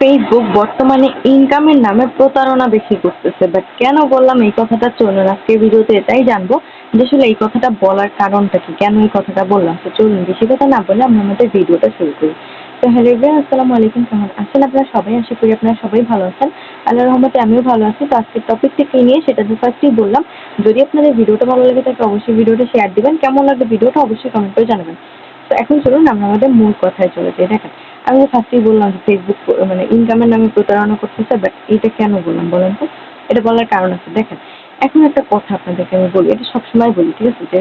Facebook বর্তমানে ইনকামের নামে প্রতারণা বেশি করতেছে। বাট কেন বললাম এই কথাটা চলুন আজকে ভিডিওতে এটাই জানব যে আসলে এই কথাটা বলার কারণটা কি? কেন এই কথাটা বললাম? তো চলুন বেশি কথা না বলে আমরা আমাদের ভিডিওটা শুরু করি। তো হ্যালো এভরিওয়ান আসসালামু আলাইকুম। কেমন আছেন আপনারা সবাই? আশা করি আপনারা সবাই ভালো আছেন। আল্লাহ রহমতে আমিও ভালো আছি। তো আজকের টপিকটা কি নিয়ে সেটা তো ফার্স্টেই বললাম। যদি আপনাদের ভিডিওটা ভালো লাগে তাকে অবশ্যই ভিডিওটা শেয়ার দিবেন। কেমন লাগবে ভিডিওটা অবশ্যই কমেন্ট করে জানাবেন। তো এখন চলুন আমরা আমাদের মূল কথায় চলে যাই। দেখেন আমি ফার্স্টেই বললাম ফেসবুক মানে ইনকামের নামে প্রতারণা করতেছে বাট এটা কেন বললাম বলেন তো? এটা বলার কারণ আছে। দেখেন, এখন একটা কথা আপনাদেরকে আমি বলি, এটা সবসময় বলি, ঠিক আছে? যে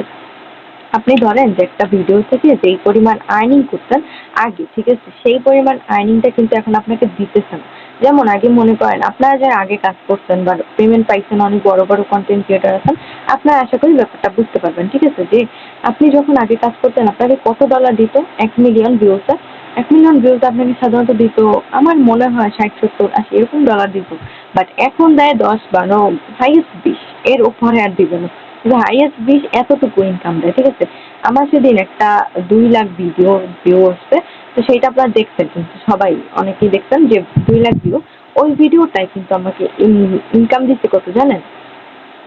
আপনি ধরেন যে একটা ভিডিও থেকে যেই পরিমাণ আর্নিং করতেন আগে, ঠিক আছে? সেই পরিমাণ আর্নিংটা কিন্তু এখন আপনাকে দিতেছে না যেমন আগে মনে করেন, আপনারা যারা আগে কাজ করতেন বা পেমেন্ট পাইছেন অনেক বড় বড় কন্টেন্ট ক্রিয়েটার আছেন, আপনারা আশা করি ব্যাপারটা বুঝতে পারবেন, ঠিক আছে? যে আপনি যখন আগে কাজ করতেন, আপনাকে কত ডলার দিত? এক মিলিয়ন ভিউসে এক মিলিয়ন ভিউজ আপনাকে সাধারণত দিত, আমার মনে হয় ষাট, সত্তর, আশি, এরকম ডলার দিত। বাট এখন দেয় দশ, বারো হাইয়েস্ট বিশ, এর উপরে আর দিবে না। কিন্তু হাইয়েস্ট বিশ এতটুকু ইনকাম দেয়, ঠিক আছে? আমার সেদিন একটা দুই লাখ ভিডিও ভিউ আসছে, তো সেইটা আপনারা দেখছেন কিন্তু সবাই, অনেকেই দেখছেন যে দুই লাখ ভিউ ওই ভিডিওটাই কিন্তু আমাকে ইনকাম দিচ্ছে কত, জানেন?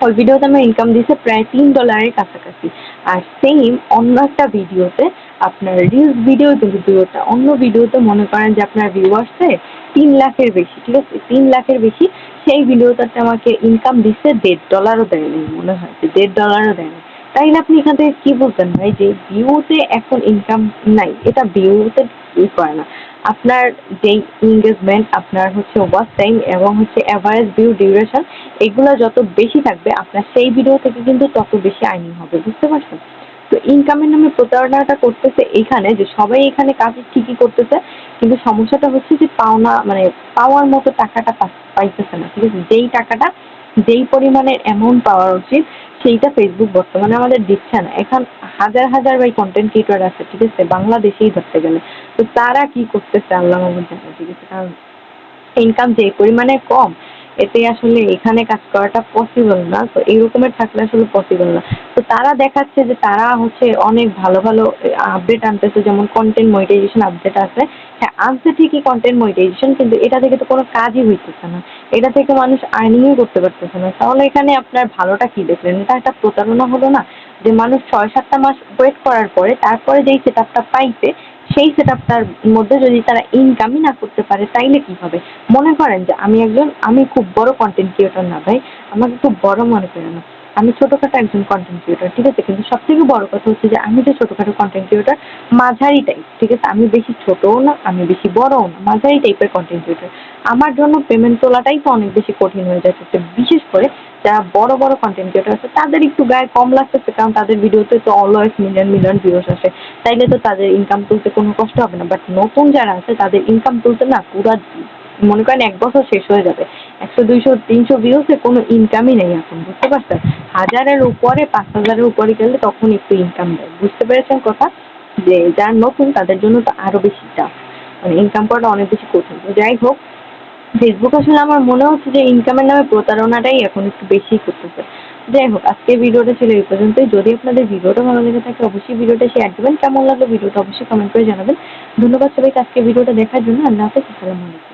ওই ভিডিওতে আমার ইনকাম দিছে প্রায় তিন ডলারের কাছাকাছি। আর সেম অন্য একটা ভিডিওতে আপনার রিলস ভিডিও কিন্তু ভিডিওটা অন্য ভিডিওতে মনে করেন যে আপনার ভিউয়ার্সে তিন লাখের বেশি, ঠিক আছে? তিন লাখের বেশি, সেই ভিডিওটাতে আমাকে ইনকাম দিচ্ছে দেড় ডলারও দেয়নি, মনে হয় যে দেড় ডলারও দেয় নাই তাইলে আপনি এখান থেকে কি বলতেন ভাই? যে ভিউতে এখন ইনকাম নাই। এটা ভিউতে ই করে না। আপনার যেই এঙ্গেজমেন্ট আপনার হচ্ছে ওয়াচ টাইম এবং হচ্ছে অ্যাভারেজ ভিউ ডিউরেশন এগুলো যত বেশি থাকবে, আপনার সেই ভিডিও থেকে কিন্তু তত বেশি আর্নিং হবে। বুঝতে পারছেন? তো ইনকামের নামে প্রতারণাটা করতেছে এখানে যে সবাই এখানে কাজ ঠিকই করতেছে, কিন্তু সমস্যাটা হচ্ছে যে পাওনা মানে পাওয়ার মতো টাকাটা পাইতেছে না। ঠিক আছে? যেই টাকাটা যেই পরিমাণের অ্যামাউন্ট পাওয়া উচিত, সেইটা ফেসবুক বর্তমানে আমাদের দিচ্ছে না। এখন হাজার হাজার ভাই কন্টেন্ট ক্রিয়েটর আছে, ঠিক আছে? বাংলাদেশেই ধরতে গেলে। তো তারা কি করতেছে? আল্লাহ ঠিক আছে? কারণ ইনকাম যে পরিমাণে কম এতে আসলে এখানে কাজ করাটা পসিবল না। তো এইরকমের থাকলে আসলে পসিবল না। তো তারা দেখাচ্ছে যে তারা হচ্ছে অনেক ভালো ভালো আপডেট আনতেছে। যেমন কন্টেন্ট মনিটাইজেশন আপডেট আছে। হ্যাঁ আনছে ঠিকই কন্টেন্ট মনিটাইজেশন কিন্তু এটা থেকে তো কোনো কাজই হইতেছে না। এটা থেকে মানুষ আর্নিংই করতে পারতেছে না। তাহলে এখানে আপনার ভালোটা কি দেখলেন? এটা একটা প্রতারণা হলো না? যে মানুষ ছয় সাতটা মাস ওয়েট করার পরে তারপরে যেই সেট আপটা পাইছে সেই সেট আপটার মধ্যে যদি তারা ইনকামই না করতে পারে, তাইলে কি হবে? মনে করেন যে আমি একজন, আমি খুব বড় কন্টেন্ট ক্রিয়েটর না ভাই, আমাকে খুব বড় মনে করে না। আমি ছোটখাটো একজন কন্টেন্ট ক্রিয়েটর ঠিক আছে? কিন্তু সব থেকে বড় কথা হচ্ছে যে আমি যে ছোটখাটো কন্টেন্ট ক্রিয়েটর মাঝারি টাইপ ঠিক আছে? আমি বেশি ছোটও না, আমি বেশি বড়ও না, মাঝারি টাইপের কন্টেন্ট ক্রিয়েটর আমার জন্য পেমেন্ট তোলাটাই তো অনেক বেশি কঠিন হয়ে যাচ্ছে বিশেষ করে যারা বড় বড় কন্টেন্ট ক্রিয়েটর আছে, তাদের একটু গায়ে কম লাগতেছে, কারণ তাদের ভিডিওতে তো অলওয়েজ মিলিয়ন মিলিয়ন ভিউস আসে। তাইলে তো তাদের ইনকাম তুলতে কোনো কষ্ট হবে না। বাট নতুন যারা আছে, তাদের ইনকাম তুলতে না পুরা মনে করেন এক বছর শেষ হয়ে যাবে। একশো, দুইশো, তিনশো ভিউসে কোনো ইনকামই নেই এখন, বুঝতে পারছেন? হাজারের উপরে, পাঁচ হাজারের উপরে গেলে তখন একটু ইনকাম দেয়। বুঝতে পেরেছেন কথা? যে যারা নতুন, তাদের জন্য তো আরও বেশি টাফ মানে ইনকাম করাটা অনেক বেশি কঠিন। যাই হোক ফেসবুক আসলে আমার মনে হচ্ছে যে ইনকামের নামে প্রতারণাটাই এখন একটু বেশি করতেছে। যাই হোক, আজকের ভিডিওটা ছিল এই পর্যন্তই। যদি আপনাদের ভিডিওটা ভালো লেগে থাকে, অবশ্যই ভিডিওটা শেয়ার দেবেন কেমন লাগল ভিডিওটা অবশ্যই কমেন্ট করে জানাবেন। ধন্যবাদ সবাইকে আজকে ভিডিওটা দেখার জন্য। আল্লাহ হাফেজ, আসসালামু আলাইকুম।